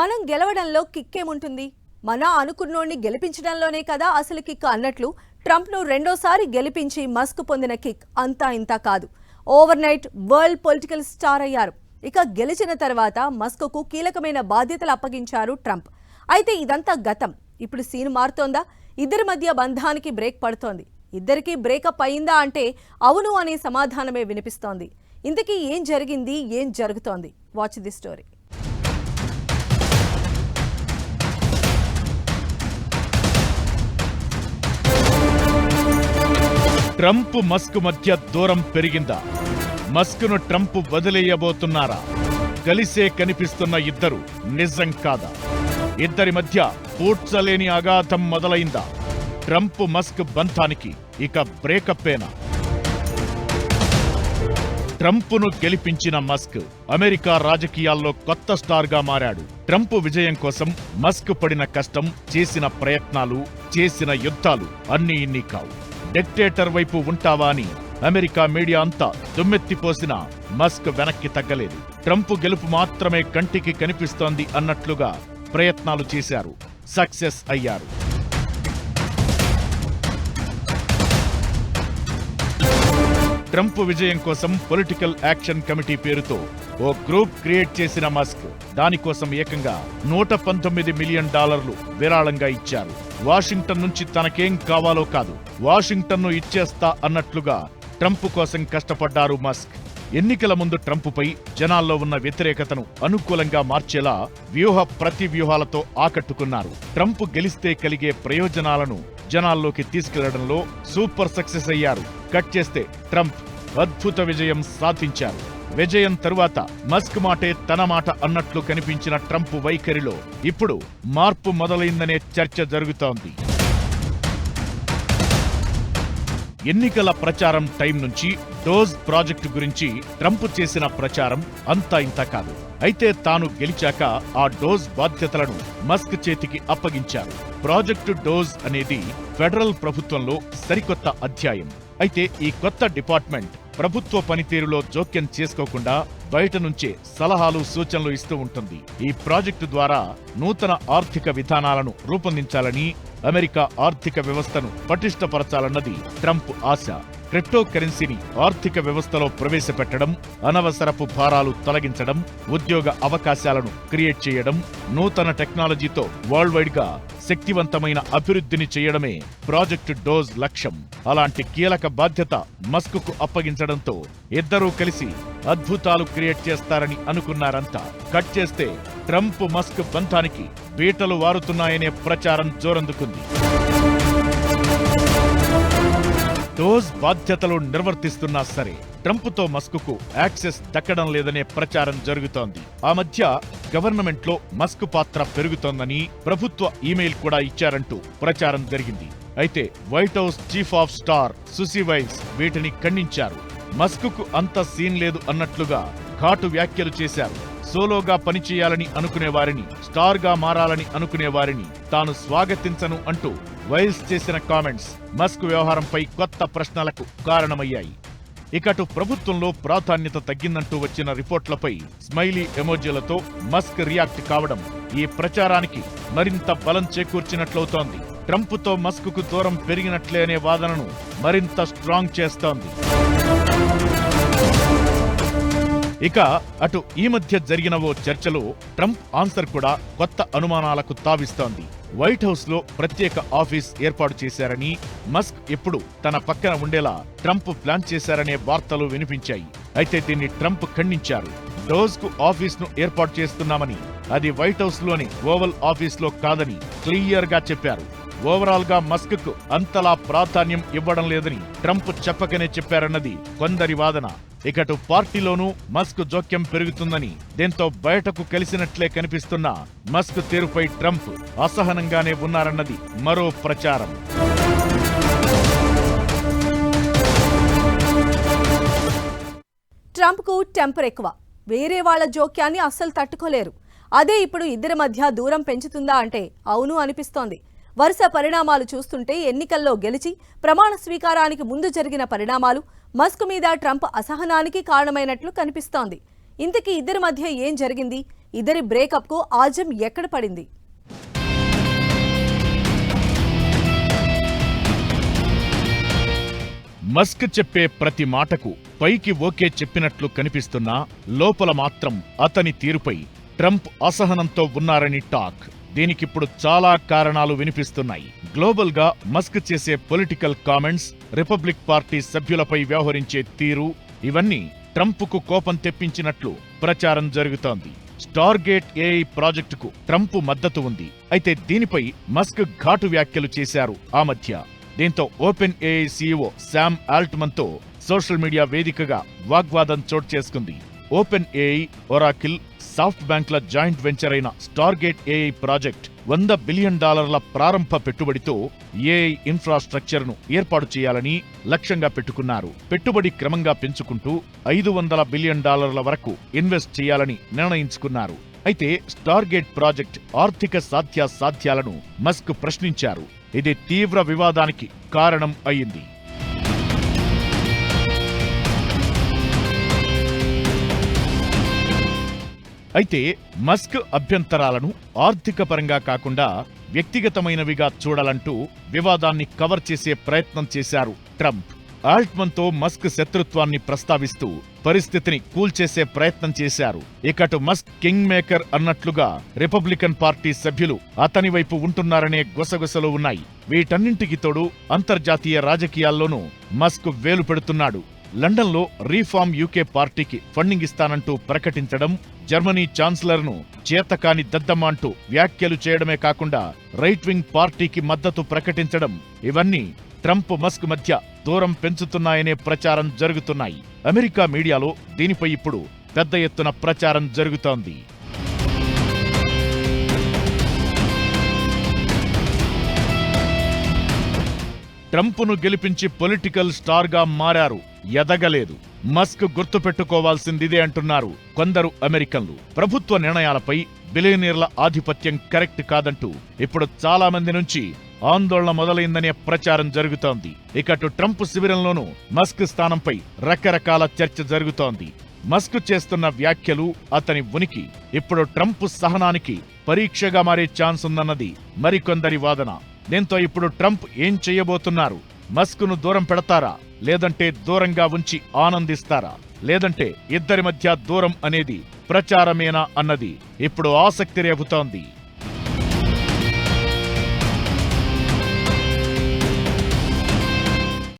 మనం గెలవడంలో కిక్కేముంటుంది? మన అనుకున్నోడిని గెలిపించడంలోనే కదా అసలు కిక్ అన్నట్లు ట్రంప్ను రెండోసారి గెలిపించి మస్క్ పొందిన కిక్ అంతా ఇంతా కాదు. Overnight world political star అయ్యారు. ఇక గెలిచిన తర్వాత మస్క్కు కీలకమైన బాధ్యతలు అప్పగించారు ట్రంప్. అయితే ఇదంతా గతం. ఇప్పుడు సీన్ మారుతోందా? ఇద్దరి మధ్య బంధానికి బ్రేక్ పడుతోంది. ఇద్దరికీ బ్రేకప్ అయిందా అంటే అవును అనే సమాధానమే వినిపిస్తోంది. ఇంతకీ ఏం జరిగింది? ఏం జరుగుతోంది? Watch the story. Trump Musk మధ్య దూరం పెరిగిందా? మస్క్ను ట్రంప్ వదిలేయబోతున్నారా? కలిసే కనిపిస్తున్న ఇద్దరు నిజం కాదా? ఇద్దరి మధ్య పూడ్చలేని అగాధం మొదలైందా? ట్రంప్ మస్క్ బంధానికి ఇక బ్రేకప్పేనా? ట్రంప్ను గెలిపించిన మస్క్ అమెరికా రాజకీయాల్లో కొత్త స్టార్గా మారాడు. ట్రంప్ విజయం కోసం మస్క్ పడిన కష్టం చేసిన ప్రయత్నాలు చేసిన యుద్ధాలు అన్నీ ఇన్ని కావు. డిక్టేటర్ వైపు ఉంటావా అని అమెరికా మీడియా అంతా దుమ్మెత్తిపోసిన మస్క్ వెనక్కి తగ్గలేదు. ట్రంప్ గెలుపు మాత్రమే కంటికి కనిపిస్తోంది అన్నట్లుగా ప్రయత్నాలు చేశారు. సక్సెస్ అయ్యారు. ట్రంప్ విజయం కోసం పొలిటికల్ యాక్షన్ కమిటీ పేరుతో ఓ గ్రూప్ క్రియేట్ చేసిన మస్క్ దానికోసం ఏకంగా నూట పంతొమ్మిది మిలియన్ డాలర్లు విరాళంగా ఇచ్చారు. వాషింగ్టన్ నుంచి తనకేం కావాలో కాదు వాషింగ్టన్ను ఇచ్చేస్తా అన్నట్లుగా ట్రంప్ కోసం కష్టపడ్డారు మస్క్. ఎన్నికల ముందు ట్రంప్పై జనాల్లో ఉన్న వ్యతిరేకతను అనుకూలంగా మార్చేలా వ్యూహ ప్రతి వ్యూహాలతో ఆకట్టుకున్నారు. ట్రంప్ గెలిస్తే కలిగే ప్రయోజనాలను జనాల్లోకి తీసుకెళ్ళడంలో సూపర్ సక్సెస్ అయ్యారు. కట్ చేస్తే ట్రంప్ అద్భుత విజయం సాధించారు. విజయం తరువాత మస్క్ మాటే తన మాట అన్నట్లు కనిపించిన ట్రంప్ వైఖరిలో ఇప్పుడు మార్పు మొదలైందనే చర్చ జరుగుతోంది. ఎన్నికల ప్రచారం టైం నుంచి డోజ్ ప్రాజెక్టు గురించి ట్రంప్ చేసిన ప్రచారం అంతా ఇంత కాదు. అయితే తాను గెలిచాక ఆ డోజ్ బాధ్యతలను మస్క్ చేతికి అప్పగించారు. ప్రాజెక్టు డోజ్ అనేది ఫెడరల్ ప్రభుత్వంలో సరికొత్త అధ్యాయం. అయితే ఈ కొత్త డిపార్ట్మెంట్ ప్రభుత్వ పనితీరులో జోక్యం చేసుకోకుండా బయట నుంచే సలహాలు సూచనలు ఇస్తూ ఉంటుంది. ఈ ప్రాజెక్టు ద్వారా నూతన ఆర్థిక విధానాలను రూపొందించాలని అమెరికా ఆర్థిక వ్యవస్థను పటిష్టపరచాలన్నది ట్రంప్ ఆశ. క్రిప్టో కరెన్సీని ఆర్థిక వ్యవస్థలో ప్రవేశపెట్టడం అనవసరపు భారాలు తొలగించడం ఉద్యోగ అవకాశాలను క్రియేట్ చేయడం నూతన టెక్నాలజీతో వరల్డ్ వైడ్గా శక్తివంతమైన అభివృద్ధిని చేయడమే ప్రాజెక్టు డోజ్ లక్ష్యం. అలాంటి కీలక బాధ్యత మస్క్కు అప్పగించడంతో ఇద్దరూ కలిసి అద్భుతాలు క్రియేట్ చేస్తారని అనుకున్నారంతా కట్ చేస్తే ట్రంప్ మస్క్ బంధానికి బీటలు వారుతున్నాయనే ప్రచారం జోరందుకుంది. డోజ్ బాధ్యతలు నిర్వర్తిస్తున్నా సరే ట్రంప్తో మస్కుకు యాక్సెస్ దక్కడం లేదనే ప్రచారం జరుగుతోంది. ఆ మధ్య గవర్నమెంట్లో మస్క్ పాత్ర పెరుగుతోందని ప్రభుత్వ ఈమెయిల్ కూడా ఇచ్చారంటూ ప్రచారం జరిగింది. అయితే White House chief of staff Susie Wiles వీటిని ఖండించారు. మస్కుకు అంత సీన్ లేదు అన్నట్లుగా ఘాటు వ్యాఖ్యలు చేశారు. సోలోగా పనిచేయాలని అనుకునే వారిని స్టార్గా మారాలని అనుకునే వారిని తాను స్వాగతించను అంటూ వైల్స్ చేసిన కామెంట్స్ మస్క్ వ్యవహారంపై కొత్త ప్రశ్నలకు కారణమయ్యాయి. ఇకటు ప్రభుత్వంలో ప్రాధాన్యత తగ్గిందంటూ వచ్చిన రిపోర్ట్లపై స్మైలీ ఎమోజీలతో మస్క్ రియాక్ట్ కావడం ఈ ప్రచారానికి మరింత బలం చేకూర్చినట్లవుతోంది. ట్రంప్తో మస్క్కు దూరం పెరిగినట్లే అనే వాదనను మరింత స్ట్రాంగ్ చేస్తోంది. ఇక అటు ఈ మధ్య జరిగిన ఓ చర్చలో ట్రంప్ ఆన్సర్ కూడా కొత్త అనుమానాలకు తావిస్తోంది. వైట్ హౌస్లో ప్రత్యేక ఆఫీస్ ఏర్పాటు చేశారని మస్క్ ఎప్పుడు తన పక్కన ఉండేలా ట్రంప్ ప్లాన్ చేశారనే వార్తలు వినిపించాయి. అయితే దీన్ని ట్రంప్ ఖండించారు. డోజ్కు ఆఫీస్ను ఏర్పాటు చేస్తున్నామని అది వైట్ హౌస్లోని ఓవల్ ఆఫీస్లో కాదని క్లియర్గా చెప్పారు. ఓవరాల్గా మస్క్కు అంతలా ప్రాధాన్యం ఇవ్వడం లేదని ట్రంప్ చెప్పకనే చెప్పారన్నది కొందరి వాదన. ఇకటు పార్టీలోనూ మస్క్ జోక్యం పెరుగుతుందని దీంతో బయటకు కలిసినట్లే కనిపిస్తున్న మస్క్ తీరుపై ట్రంప్ అసహనంగానే ఉన్నారన్నది మరో ప్రచారం. ట్రంప్కు టెంపర్ ఎక్కువ. వేరే వాళ్ళ జోక్యాన్ని అస్సలు తట్టుకోలేరు. అదే ఇప్పుడు ఇద్దరి మధ్య దూరం పెంచుతుందా అంటే అవును అనిపిస్తోంది. వరుస పరిణామాలు చూస్తుంటే ఎన్నికల్లో గెలిచి ప్రమాణ స్వీకారానికి ముందు జరిగిన పరిణామాలు మస్క్ మీద ట్రంప్ అసహనానికి కారణమైనట్లు కనిపిస్తోంది. ఇంతకీ ఇద్దరి మధ్య ఏం జరిగింది? ఇద్దరి బ్రేకప్కు ఆజం ఎక్కడ పడింది? మస్క్ చెప్పే ప్రతి మాటకు పైకి ఓకే చెప్పినట్లు కనిపిస్తున్నా లోపల మాత్రం అతని తీరుపై ట్రంప్ అసహనంతో ఉన్నారని టాక్. దీనికిప్పుడు చాలా కారణాలు వినిపిస్తున్నాయి. గ్లోబల్గా మస్క్ చేసే పొలిటికల్ కామెంట్స్ రిపబ్లిక్ పార్టీ సభ్యులపై వ్యవహరించే తీరు ఇవన్నీ ట్రంప్కు కోపం తెప్పించినట్లు ప్రచారం జరుగుతోంది. స్టార్గేట్ ఏఐ ప్రాజెక్టుకు ట్రంప్ మద్దతు ఉంది. అయితే దీనిపై మస్క్ ఘాటు వ్యాఖ్యలు చేశారు. ఆ మధ్య దీంతో ఓపెన్ ఏఐ సీఈఓ శామ్ ఆల్ట్మన్తో సోషల్ మీడియా వేదికగా వాగ్వాదం చోటు చేసుకుంది. ఓపెన్ ఏఐ ఒరాకిల్ సాఫ్ట్ బ్యాంక్ల జాయింట్ వెంచర్ అయిన స్టార్గేట్ ఏఐ ప్రాజెక్ట్ వంద బిలియన్ డాలర్ల ప్రారంభ పెట్టుబడితో ఏఐ ఇన్ఫ్రాస్ట్రక్చర్ను ఏర్పాటు చేయాలని లక్ష్యంగా పెట్టుకున్నారు. పెట్టుబడి క్రమంగా పెంచుకుంటూ ఐదు వందల బిలియన్ డాలర్ల వరకు ఇన్వెస్ట్ చేయాలని నిర్ణయించుకున్నారు. అయితే స్టార్గేట్ ప్రాజెక్ట్ ఆర్థిక సాధ్యాసాధ్యాలను మస్క్ ప్రశ్నించారు. ఇది తీవ్ర వివాదానికి కారణం అయింది. అయితే మస్క్ అభ్యంతరాలను ఆర్థిక పరంగా కాకుండా వ్యక్తిగతమైనవిగా చూడాలంటూ వివాదాన్ని కవర్ చేసే ప్రయత్నం చేశారు ట్రంప్. ఆల్ట్మన్తో మస్క్ శత్రుత్వాన్ని ప్రస్తావిస్తూ పరిస్థితిని కూల్చేసే ప్రయత్నం చేశారు. ఇకటు మస్క్ కింగ్ మేకర్ అన్నట్లుగా రిపబ్లికన్ పార్టీ సభ్యులు అతని వైపు ఉంటున్నారనే గుసగుసలు ఉన్నాయి. వీటన్నింటికి తోడు అంతర్జాతీయ రాజకీయాల్లోనూ మస్క్ వేలు పెడుతున్నాడు. లండన్లో రీఫార్మ్ యూకే పార్టీకి ఫండింగ్ ఇస్తానంటూ ప్రకటించడం జర్మనీ ఛాన్సలర్ను చేతకాని దద్దమ్మ అంటూ వ్యాఖ్యలు చేయడమే కాకుండా రైట్ వింగ్ పార్టీకి మద్దతు ప్రకటించడం ఇవన్నీ ట్రంప్ మస్క్ మధ్య దూరం పెంచుతున్నాయనే ప్రచారం జరుగుతున్నాయి. అమెరికా మీడియాలో దీనిపై ఇప్పుడు పెద్ద ఎత్తున ప్రచారం జరుగుతోంది. ట్రంప్ను గెలిపించి పొలిటికల్ స్టార్గా మారారు ఎదగలేదు. మస్క్ గుర్తుపెట్టుకోవాల్సిందిదే అంటున్నారు కొందరు అమెరికన్లు. ప్రభుత్వ నిర్ణయాలపై బిలియనీర్ల ఆధిపత్యం కరెక్ట్ కాదంటూ ఇప్పుడు చాలా మంది నుంచి ఆందోళన మొదలైందనే ప్రచారం జరుగుతోంది. ఇకటు ట్రంప్ శిబిరంలోనూ మస్క్ స్థానంపై రకరకాల చర్చ జరుగుతోంది. మస్క్ చేస్తున్న వ్యాఖ్యలు అతని ఉనికి. ఇప్పుడు ట్రంప్ సహనానికి పరీక్షగా మారే ఛాన్స్ ఉందన్నది మరికొందరి వాదన. దీంతో ఇప్పుడు ట్రంప్ ఏం చేయబోతున్నారు? మస్క్ను దూరం పెడతారా? లేదంటే దూరంగా ఉంచి ఆనందిస్తారా? లేదంటే ఇద్దరి మధ్య దూరం అనేది ప్రచారమేనా అన్నది ఇప్పుడు ఆసక్తి రేపుతోంది.